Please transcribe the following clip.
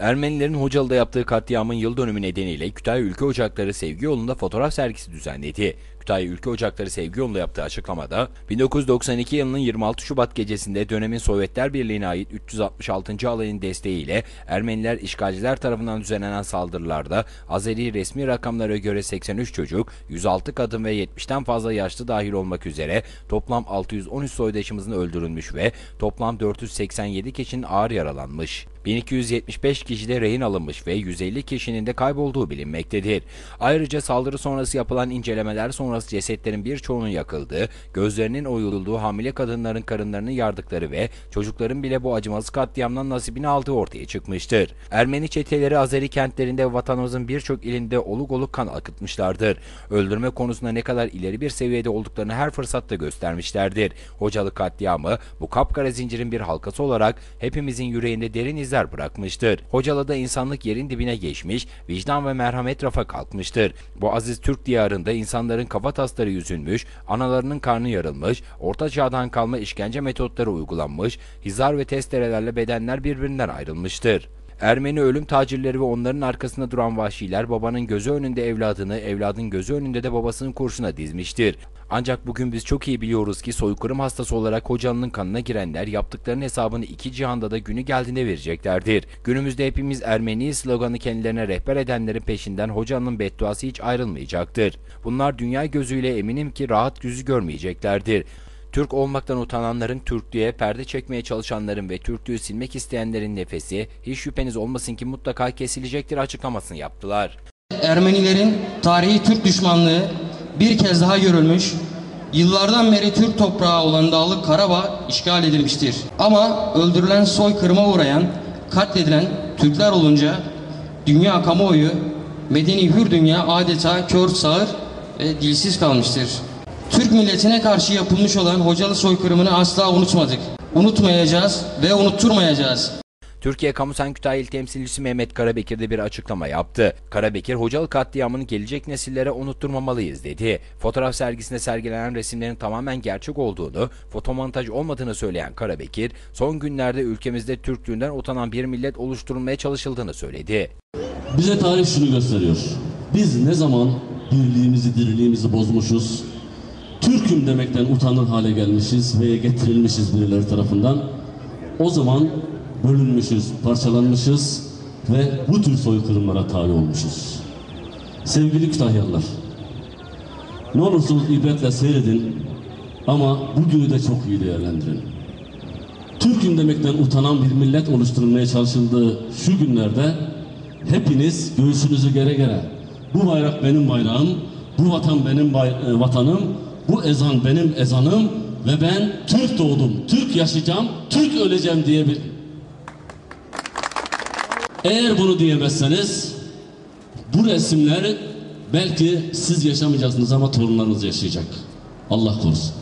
Ermenilerin Hocalı'da yaptığı katliamın yıl dönümü nedeniyle Kütahya Ülke Ocakları Sevgi Yolu'nda fotoğraf sergisi düzenledi. Kütahya Ülke Ocakları Sevgi Yolu'nda yaptığı açıklamada 1992 yılının 26 Şubat gecesinde dönemin Sovyetler Birliği'ne ait 366. alayın desteğiyle Ermeniler işgalciler tarafından düzenlenen saldırılarda Azeri resmi rakamlara göre 83 çocuk, 106 kadın ve 70'ten fazla yaşlı dahil olmak üzere toplam 613 soydaşımızın öldürülmüş ve toplam 487 kişinin ağır yaralanmış. 1275 kişi de rehin alınmış ve 150 kişinin de kaybolduğu bilinmektedir. Ayrıca saldırı sonrası yapılan incelemeler sonrası cesetlerin birçoğunun yakıldığı, gözlerinin oyulduğu hamile kadınların karınlarını yardıkları ve çocukların bile bu acımasız katliamdan nasibini aldığı ortaya çıkmıştır. Ermeni çeteleri Azeri kentlerinde vatanımızın birçok ilinde oluk oluk kan akıtmışlardır. Öldürme konusunda ne kadar ileri bir seviyede olduklarını her fırsatta göstermişlerdir. Hocalı katliamı bu kapkara zincirin bir halkası olarak hepimizin yüreğinde derin izler bırakmıştır. Hocalı'da insanlık yerin dibine geçmiş, vicdan ve merhamet rafa kalkmıştır. Bu aziz Türk diyarında insanların kafa tasları yüzülmüş, analarının karnı yarılmış, orta çağdan kalma işkence metotları uygulanmış, hizar ve testerelerle bedenler birbirinden ayrılmıştır. Ermeni ölüm tacirleri ve onların arkasında duran vahşiler babanın gözü önünde evladını, evladın gözü önünde de babasının kurşuna dizmiştir. Ancak bugün biz çok iyi biliyoruz ki soykırım hastası olarak hocanın kanına girenler yaptıklarının hesabını iki cihanda da günü geldiğinde vereceklerdir. Günümüzde hepimiz Ermeni sloganı kendilerine rehber edenlerin peşinden hocanın bedduası hiç ayrılmayacaktır. Bunlar dünya gözüyle eminim ki rahat yüzü görmeyeceklerdir. Türk olmaktan utananların, Türklüğe perde çekmeye çalışanların ve Türklüğü silmek isteyenlerin nefesi hiç şüpheniz olmasın ki mutlaka kesilecektir açıklamasını yaptılar. Ermenilerin tarihi Türk düşmanlığı bir kez daha görülmüş, yıllardan beri Türk toprağı olan Dağlık Karabağ işgal edilmiştir. Ama öldürülen soykırıma uğrayan, katledilen Türkler olunca dünya kamuoyu, medeni hür dünya adeta kör sağır ve dilsiz kalmıştır. Türk milletine karşı yapılmış olan hocalı soykırımını asla unutmadık. Unutmayacağız ve unutturmayacağız. Türkiye Kamu Sen Kütahya İl Temsilcisi Mehmet Karabekir de bir açıklama yaptı. Karabekir, Hocalı katliamını gelecek nesillere unutturmamalıyız dedi. Fotoğraf sergisinde sergilenen resimlerin tamamen gerçek olduğunu, fotomontaj olmadığını söyleyen Karabekir, son günlerde ülkemizde Türklüğünden utanan bir millet oluşturulmaya çalışıldığını söyledi. Bize tarih şunu gösteriyor. Biz ne zaman birliğimizi, diriliğimizi bozmuşuz, Türk'üm demekten utanır hale gelmişiz ve getirilmişiz birileri tarafından. O zaman bölünmüşüz, parçalanmışız ve bu tür soykırımlara tabi olmuşuz. Sevgili Kütahyalılar, ne olursunuz ibretle seyredin ama bugünü de çok iyi değerlendirin. Türk'üm demekten utanan bir millet oluşturulmaya çalışıldığı şu günlerde hepiniz göğsünüzü gere gere bu bayrak benim bayrağım, bu vatan benim bay- e, vatanım, bu ezan benim ezanım ve ben Türk doğdum, Türk yaşayacağım, Türk öleceğim diye bir... Eğer bunu diyemezseniz bu resimler belki siz yaşamayacaksınız ama torunlarınız yaşayacak. Allah korusun.